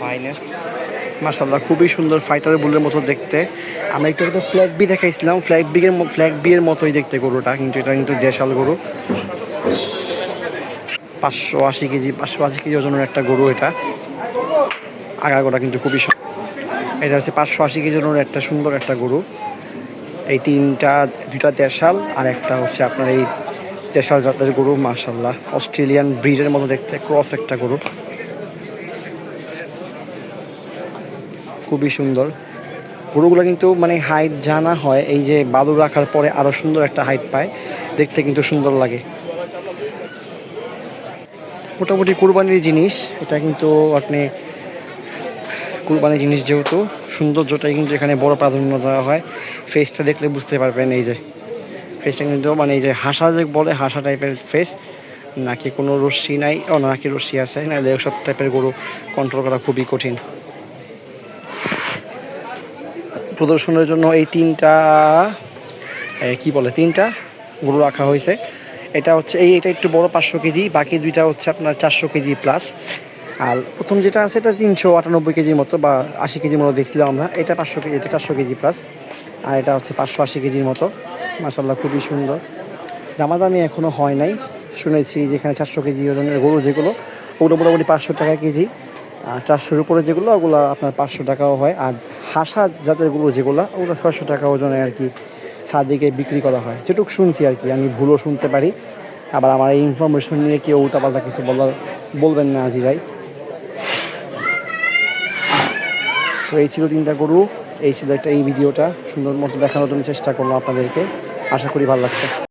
Finest মাসাল্লাহ খুবই সুন্দর ফাইটার বুলের মতো দেখতে। আমরা একটু আগে ফ্ল্যাগ বি দেখাইছিলাম। ফ্ল্যাগ বিয়ের ফ্ল্যাগ বিয়ের মতোই দেখতে গরুটা, কিন্তু এটা কিন্তু দেশাল গরু। পাঁচশো আশি কেজি, পাঁচশো আশি কেজি ওজনের একটা গরু এটা। আগাগোড়া কিন্তু খুবই এটা হচ্ছে পাঁচশো আশি কেজি ওজনের একটা সুন্দর একটা গরু। এই তিনটা দুটা দেশাল আর একটা হচ্ছে আপনার এই দেশাল জাতের গরু মার্শাল্লাহ অস্ট্রেলিয়ান ব্রিজের মতো দেখতে ক্রস একটা গরু। খুবই সুন্দর। গরুগুলো কিন্তু মানে হাইট জানা হয়, এই যে বালু রাখার পরে আরও সুন্দর একটা হাইট পায়, দেখতে কিন্তু সুন্দর লাগে। মোটামুটি কুরবানির জিনিস, এটা কিন্তু আপনি কুরবানির জিনিস যেহেতু, সৌন্দর্যটাই কিন্তু এখানে বড় প্রাধান্য দেওয়া হয়। ফেসটা দেখলে বুঝতে পারবেন এই যে ফেসটা কিন্তু মানে এই যে হাসা যে বলে, হাসা টাইপের ফেস নাকি কোনো রশ্মি নাই, ও নাকি রশ্মি আছে, নাহলে সব টাইপের গরু কন্ট্রোল করা খুবই কঠিন। প্রদর্শনের জন্য এই তিনটা কি বলে, তিনটা গরু রাখা হয়েছে। এটা হচ্ছে, এই এটা একটু বড় পাঁচশো কেজি, বাকি দুইটা হচ্ছে আপনার চারশো কেজি প্লাস আর প্রথম যেটা আছে এটা তিনশো আটানব্বই কেজির মতো বা আশি কেজির মতো দেখছিলাম আমরা। এটা পাঁচশো কেজি, এটা চারশো কেজি প্লাস আর এটা হচ্ছে পাঁচশো আশি কেজির মতো। মাসাল্লাহ খুবই সুন্দর। দামাদামি এখনও হয় নাই। শুনেছি যেখানে চারশো কেজি ওজনের গরু যেগুলো, ওগুলো মোটামুটি পাঁচশো টাকা কেজি। আর চারশোর উপরে যেগুলো, ওগুলো আপনার পাঁচশো টাকাও হয়। আর হাসা জাতের গরু যেগুলো, ওগুলো ছয়শো টাকা ওজনে আর কি সাদিকে বিক্রি করা হয়। যেটুকু শুনছি আর কি, আমি ভুলও শুনতে পারি। আবার আমার এই ইনফরমেশন নিয়ে কেউ উল্টাপাল্টা কিছু বলার বলবেন না আজি আজিরাই। তো এই ছিল তিনটা গরু, এই ছিল একটা এই ভিডিওটা। সুন্দর মতো দেখানোর জন্য চেষ্টা করলাম আপনাদেরকে। আশা করি ভালো লাগছে।